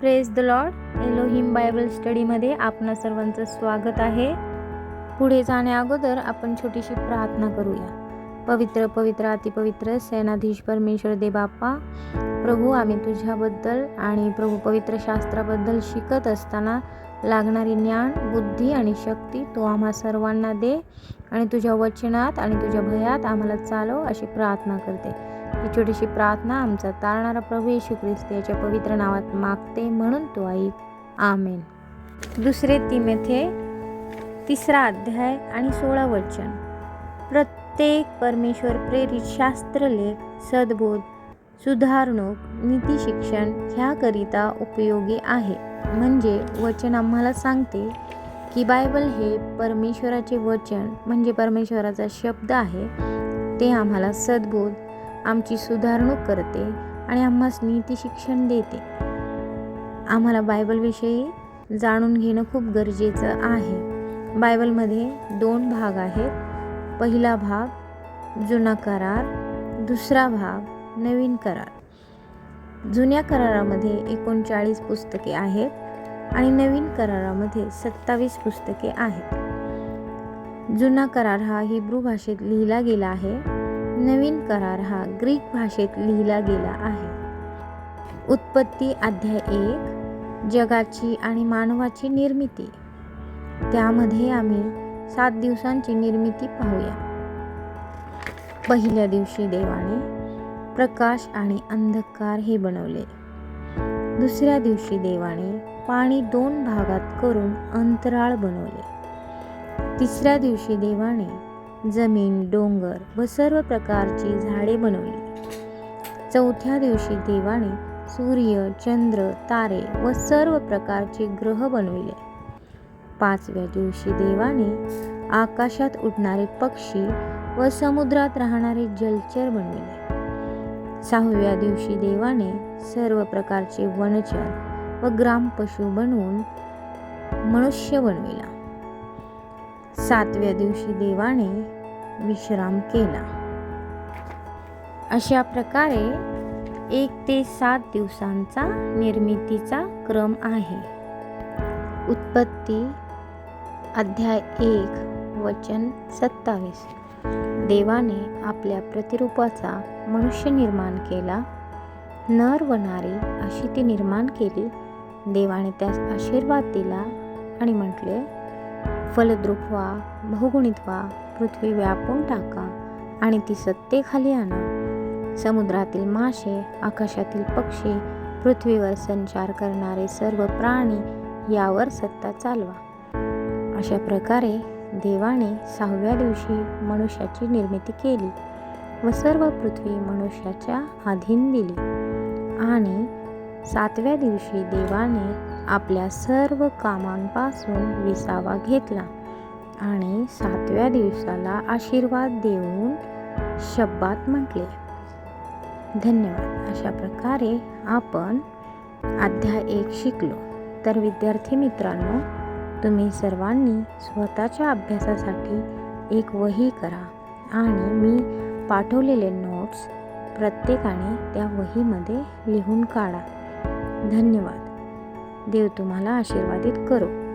Praise the Lord Elohim Bible स्टडीमध्ये आपणा सर्वांचं स्वागत आहे. पुढे जाण्या अगोदर आपण छोटीशी प्रार्थना करूया. पवित्र पवित्र अतिपवित्र सेनाधीश परमेश्वर दे बाप्पा प्रभू आम्ही तुझ्याबद्दल आणि प्रभू पवित्र शास्त्राबद्दल शिकत असताना लागणारी ज्ञान बुद्धी आणि शक्ती तू आम्हा सर्वांना दे आणि तुझ्या वचनात आणि तुझ्या भयात आम्हाला चालव अशी प्रार्थना करते. ही छोटीशी प्रार्थना आमचा तारणारा प्रभू येशू ख्रिस्त याच्या पवित्र नावात मागते म्हणून तो ऐक आमेन. दुसरे तिमेथे तिसरा अध्याय आणि सोळा वचन. प्रत्येक परमेश्वर प्रेरित शास्त्रलेख सद्बोध सुधारणूक नीती शिक्षण ह्याकरिता उपयोगी आहे. म्हणजे वचन आम्हाला सांगते की बायबल हे परमेश्वराचे वचन म्हणजे परमेश्वराचा शब्द आहे ते आम्हाला सद्बोध आमची सुधारणूक करते आणि आम्हास नीती शिक्षण देते. आम्हाला बायबलविषयी जाणून घेणं खूप गरजेचं आहे. बायबलमध्ये दोन भाग आहेत. पहिला भाग जुना करार. दुसरा भाग नवीन करार. जुन्या करारामध्ये एकोणचाळीस पुस्तके आहेत आणि नवीन करारामध्ये सत्तावीस पुस्तके आहेत. जुना करार हा हिब्रू भाषेत लिहिला गेला आहे. नवीन करार हा ग्रीक भाषेत लिहिला गेला आहे. उत्पत्ती अध्याय एक जगाची आणि मानवाची निर्मिती. त्यामध्ये आम्ही सात दिवसांची निर्मिती पाहूया. पहिल्या दिवशी देवाने प्रकाश आणि अंधकार हे बनवले. दुसऱ्या दिवशी देवाने पाणी दोन भागात करून अंतराळ बनवले. तिसऱ्या दिवशी देवाने जमीन डोंगर व सर्व प्रकारची झाडे बनवली. चौथ्या दिवशी देवाने सूर्य चंद्र तारे व सर्व प्रकारचे ग्रह बनविले. पाचव्या दिवशी देवाने आकाशात उडणारे पक्षी व समुद्रात राहणारे जलचर बनविले. सहाव्या दिवशी देवाने सर्व प्रकारचे वनचर व ग्रामपशु बनवून मनुष्य बनविला. सातव्या दिवशी देवाने विश्राम केला. अशा प्रकारे एक ते सात दिवसांचा निर्मितीचा क्रम आहे. उत्पत्ती अध्याय एक वचन सत्तावीस. देवाने आपल्या प्रतिरूपाचा मनुष्य निर्माण केला. नर व नारी अशी ती निर्माण केली. देवाने त्यास आशीर्वाद दिला आणि म्हटले फलद्रूप व्हा बहुगुणित व्हा पृथ्वी व्यापून टाका आणि ती सत्तेखाली आणा. समुद्रातील मासे आकाशातील पक्षी पृथ्वीवर संचार करणारे सर्व प्राणी यावर सत्ता चालवा. अशा प्रकारे देवाने सहाव्या दिवशी मनुष्याची निर्मिती केली व सर्व पृथ्वी मनुष्याच्या अधीन दिली. आणि सातव्या दिवशी देवाने आपल्या सर्व कामांपासून विसावा घेतला. आणि सातव्या दिवसाला आशीर्वाद देऊन शब्दात म्हटले. धन्यवाद. अशा प्रकारे आपण अध्याय एक शिकलो. तर विद्यार्थी मित्रांनो तुम्ही सर्वांनी स्वतःच्या अभ्यासासाठी एक वही करा. आणि मी पाठवलेले नोट्स प्रत्येकाने त्या वहीमध्ये लिहून काढा. धन्यवाद. देव तुम्हाला आशीर्वादित करो.